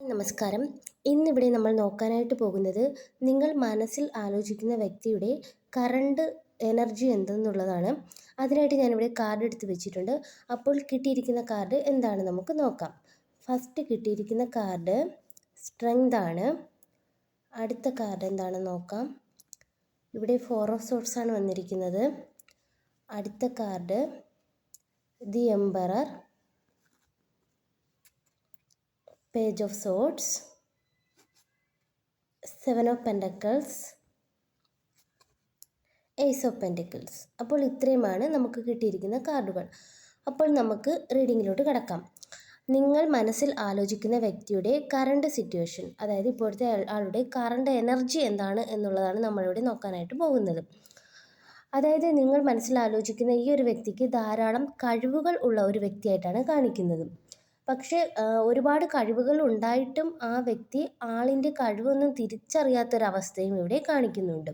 നമസ്കാരം. ഇന്നിവിടെ നമ്മൾ നോക്കാനായിട്ട് പോകുന്നത് നിങ്ങൾ മനസ്സിൽ ആലോചിക്കുന്ന വ്യക്തിയുടെ കറണ്ട് എനർജി എന്തെന്നുള്ളതാണ്. അതിനായിട്ട് ഞാനിവിടെ കാർഡ് എടുത്ത് വെച്ചിട്ടുണ്ട്. അപ്പോൾ കിട്ടിയിരിക്കുന്ന കാർഡ് എന്താണ് നമുക്ക് നോക്കാം. ഫസ്റ്റ് കിട്ടിയിരിക്കുന്ന കാർഡ് സ്ട്രെങ്ത് ആണ്. അടുത്ത കാർഡ് എന്താണെന്ന് നോക്കാം. ഇവിടെ ഫോർ ഓഫ് സോട്ട്സ് ആണ് വന്നിരിക്കുന്നത്. അടുത്ത card the emperor page of swords seven of pentacles ace of pentacles അപ്പോൾ ഇത്രയുമാണ് നമുക്ക് കിട്ടിയിരിക്കുന്ന കാർഡുകൾ. അപ്പോൾ നമുക്ക് റീഡിങ്ങിലോട്ട് കിടക്കാം. നിങ്ങൾ മനസ്സിൽ ആലോചിക്കുന്ന വ്യക്തിയുടെ കറണ്ട് സിറ്റുവേഷൻ അതായത് ഇപ്പോഴത്തെ ആളുടെ കറണ്ട് എനർജി എന്താണ് എന്നുള്ളതാണ് നമ്മളിവിടെ നോക്കാനായിട്ട് പോകുന്നത്. അതായത് നിങ്ങൾ മനസ്സിൽ ആലോചിക്കുന്ന ഈ ഒരു വ്യക്തിക്ക് ധാരാളം കഴിവുകൾ ഉള്ള ഒരു വ്യക്തിയായിട്ടാണ് കാണിക്കുന്നത്. പക്ഷേ ഒരുപാട് കഴിവുകൾ ഉണ്ടായിട്ടും ആ വ്യക്തി ആളിന്റെ കഴിവൊന്നും തിരിച്ചറിയാത്തൊരവസ്ഥയും ഇവിടെ കാണിക്കുന്നുണ്ട്.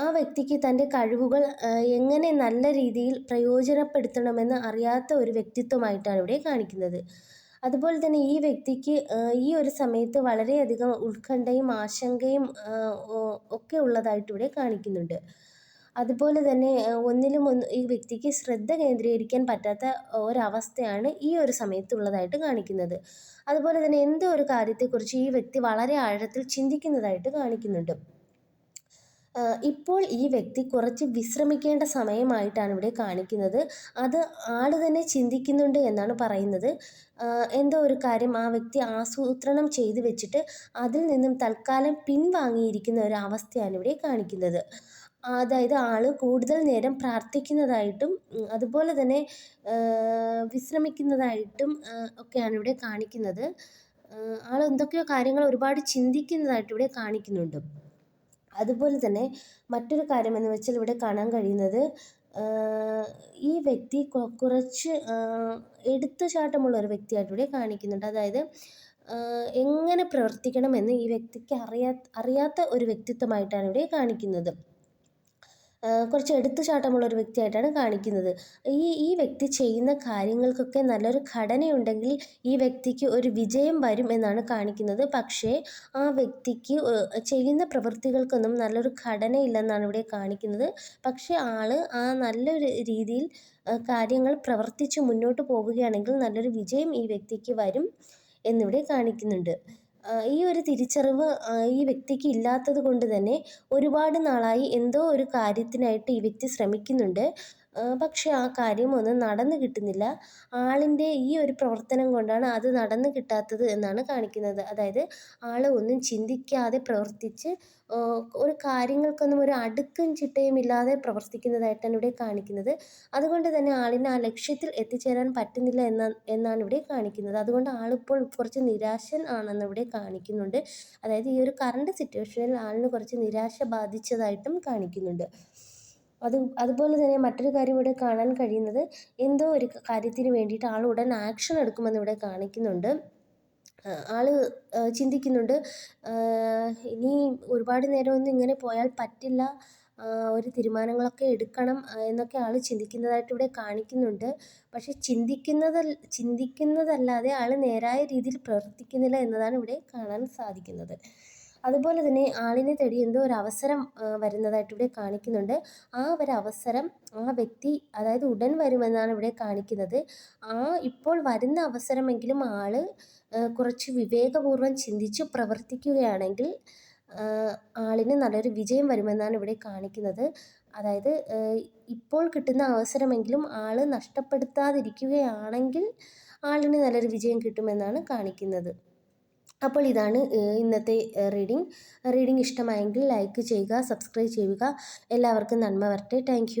ആ വ്യക്തിക്ക് തന്റെ കഴിവുകൾ എങ്ങനെ നല്ല രീതിയിൽ പ്രയോജനപ്പെടുത്തണമെന്ന് അറിയാത്ത ഒരു വ്യക്തിത്വമായിട്ടാണ് ഇവിടെ കാണിക്കുന്നത്. അതുപോലെ തന്നെ ഈ വ്യക്തിക്ക് ഈ ഒരു സമയത്ത് വളരെയധികം ഉത്കണ്ഠയും ആശങ്കയും ഒക്കെ ഉള്ളതായിട്ട് ഇവിടെ കാണിക്കുന്നുണ്ട്. അതുപോലെ തന്നെ ഒന്നിലും ഒന്ന് ഈ വ്യക്തിക്ക് ശ്രദ്ധ കേന്ദ്രീകരിക്കാൻ പറ്റാത്ത ഒരവസ്ഥയാണ് ഈ ഒരു സമയത്തുള്ളതായിട്ട് കാണിക്കുന്നത്. അതുപോലെ തന്നെ എന്തോ ഒരു കാര്യത്തെക്കുറിച്ച് ഈ വ്യക്തി വളരെ ആഴത്തിൽ ചിന്തിക്കുന്നതായിട്ട് കാണിക്കുന്നുണ്ട്. ഇപ്പോൾ ഈ വ്യക്തി കുറച്ച് വിശ്രമിക്കേണ്ട സമയമായിട്ടാണ് ഇവിടെ കാണിക്കുന്നത്. അത് ആൾ തന്നെ ചിന്തിക്കുന്നുണ്ട് എന്നാണ് പറയുന്നത്. എന്തോ ഒരു കാര്യം ആ വ്യക്തി ആസൂത്രണം ചെയ്തു വെച്ചിട്ട് അതിൽ നിന്നും തൽക്കാലം പിൻവാങ്ങിയിരിക്കുന്ന ഒരു അവസ്ഥയാണ് ഇവിടെ കാണിക്കുന്നത്. അതായത് ആൾ കൂടുതൽ നേരം പ്രാർത്ഥിക്കുന്നതായിട്ടും അതുപോലെ തന്നെ വിശ്രമിക്കുന്നതായിട്ടും ഒക്കെയാണ് ഇവിടെ കാണിക്കുന്നത്. ആൾ എന്തൊക്കെയോ കാര്യങ്ങൾ ഒരുപാട് ചിന്തിക്കുന്നതായിട്ട് ഇവിടെ കാണിക്കുന്നുണ്ട്. അതുപോലെ തന്നെ മറ്റൊരു കാര്യം എന്ന് വെച്ചാൽ ഇവിടെ കാണാൻ കഴിയുന്നത് ഈ വ്യക്തി കുറച്ച് എടുത്തുചാട്ടമുള്ള ഒരു വ്യക്തിയായിട്ട് ഇവിടെ കാണിക്കുന്നുണ്ട്. അതായത് എങ്ങനെ പ്രവർത്തിക്കണമെന്ന് ഈ വ്യക്തിക്ക് അറിയാ അറിയാത്ത ഒരു വ്യക്തിത്വമായിട്ടാണ് ഇവിടെ കാണിക്കുന്നത്. കുറച്ച് എടുത്തുചാട്ടമുള്ള ഒരു വ്യക്തിയായിട്ടാണ് കാണിക്കുന്നത്. ഈ ഈ വ്യക്തി ചെയ്യുന്ന കാര്യങ്ങൾക്കൊക്കെ നല്ലൊരു ഘടനയുണ്ടെങ്കിൽ ഈ വ്യക്തിക്ക് ഒരു വിജയം വരും എന്നാണ് കാണിക്കുന്നത്. പക്ഷേ ആ വ്യക്തിക്ക് ചെയ്യുന്ന പ്രവൃത്തികൾക്കൊന്നും നല്ലൊരു ഘടനയില്ലെന്നാണ് ഇവിടെ കാണിക്കുന്നത്. പക്ഷേ ആൾ ആ നല്ലൊരു രീതിയിൽ കാര്യങ്ങൾ പ്രവർത്തിച്ച് മുന്നോട്ട് പോകുകയാണെങ്കിൽ നല്ലൊരു വിജയം ഈ വ്യക്തിക്ക് വരും എന്നിവിടെ കാണിക്കുന്നുണ്ട്. ഈ ഒരു തിരിച്ചറിവ് ഈ വ്യക്തിക്ക് ഇല്ലാത്തത് കൊണ്ട് തന്നെ ഒരുപാട് നാളായി എന്തോ ഒരു കാര്യത്തിനായിട്ട് ഈ വ്യക്തി ശ്രമിക്കുന്നുണ്ട്. പക്ഷേ ആ കാര്യം ഒന്നും നടന്നു കിട്ടുന്നില്ല. ആളിന്റെ ഈ ഒരു പ്രവർത്തനം കൊണ്ടാണ് അത് നടന്നു കിട്ടാത്തത് എന്നാണ് കാണിക്കുന്നത്. അതായത് ആൾ ഒന്നും ചിന്തിക്കാതെ പ്രവർത്തിച്ച് ഒരു കാര്യങ്ങൾക്കൊന്നും ഒരു അടുക്കും ചിട്ടയുമില്ലാതെ പ്രവർത്തിക്കുന്നതായിട്ടാണ് ഇവിടെ കാണിക്കുന്നത്. അതുകൊണ്ട് തന്നെ ആളിന് ആ ലക്ഷ്യത്തിൽ എത്തിച്ചേരാൻ പറ്റുന്നില്ല എന്ന എന്നാണ് ഇവിടെ കാണിക്കുന്നത്. അതുകൊണ്ട് ആളിപ്പോൾ കുറച്ച് നിരാശൻ ആണെന്ന് ഇവിടെ കാണിക്കുന്നുണ്ട്. അതായത് ഈ ഒരു കറണ്ട് സിറ്റുവേഷനിൽ ആളിന് കുറച്ച് നിരാശ ബാധിച്ചതായിട്ടും കാണിക്കുന്നുണ്ട്. അത് അതുപോലെ തന്നെ മറ്റൊരു കാര്യം ഇവിടെ കാണാൻ കഴിയുന്നത് എന്തോ ഒരു കാര്യത്തിന് വേണ്ടിയിട്ട് ആൾ ഉടൻ ആക്ഷൻ എടുക്കുമെന്ന് ഇവിടെ കാണിക്കുന്നുണ്ട്. ആൾ ചിന്തിക്കുന്നുണ്ട്. ഇനി ഒരുപാട് നേരമൊന്നും ഇങ്ങനെ പോയാൽ പറ്റില്ല. ഒരു തീരുമാനങ്ങളൊക്കെ എടുക്കണം എന്നൊക്കെ ആൾ ചിന്തിക്കുന്നതായിട്ട് ഇവിടെ കാണിക്കുന്നുണ്ട്. പക്ഷേ ചിന്തിക്കുന്നത് ചിന്തിക്കുന്നതല്ലാതെ ആൾ നേരായ രീതിയിൽ പ്രവർത്തിക്കുന്നില്ല എന്നതാണ് ഇവിടെ കാണാൻ സാധിക്കുന്നത്. അതുപോലെ തന്നെ ആളിനെ തേടി എന്തോ ഒരു അവസരം വരുന്നതായിട്ട് ഇവിടെ കാണിക്കുന്നുണ്ട്. ആ ഒരു അവസരം ആ വ്യക്തി അതായത് ഉടൻ വരുമെന്നാണ് ഇവിടെ കാണിക്കുന്നത്. ആ ഇപ്പോൾ വരുന്ന അവസരമെങ്കിലും ആൾ കുറച്ച് വിവേകപൂർവം ചിന്തിച്ച് പ്രവർത്തിക്കുകയാണെങ്കിൽ ആളിന് നല്ലൊരു വിജയം വരുമെന്നാണ് ഇവിടെ കാണിക്കുന്നത്. അതായത് ഇപ്പോൾ കിട്ടുന്ന അവസരമെങ്കിലും ആൾ നഷ്ടപ്പെടുത്താതിരിക്കുകയാണെങ്കിൽ ആളിന് നല്ലൊരു വിജയം കിട്ടുമെന്നാണ് കാണിക്കുന്നത്. അപ്പോൾ ഇതാണ് ഇന്നത്തെ റീഡിംഗ് റീഡിംഗ് ഇഷ്ടമായെങ്കിൽ ലൈക്ക് ചെയ്യുക സബ്സ്ക്രൈബ് ചെയ്യുക. എല്ലാവർക്കും നന്മ വരട്ടെ. താങ്ക്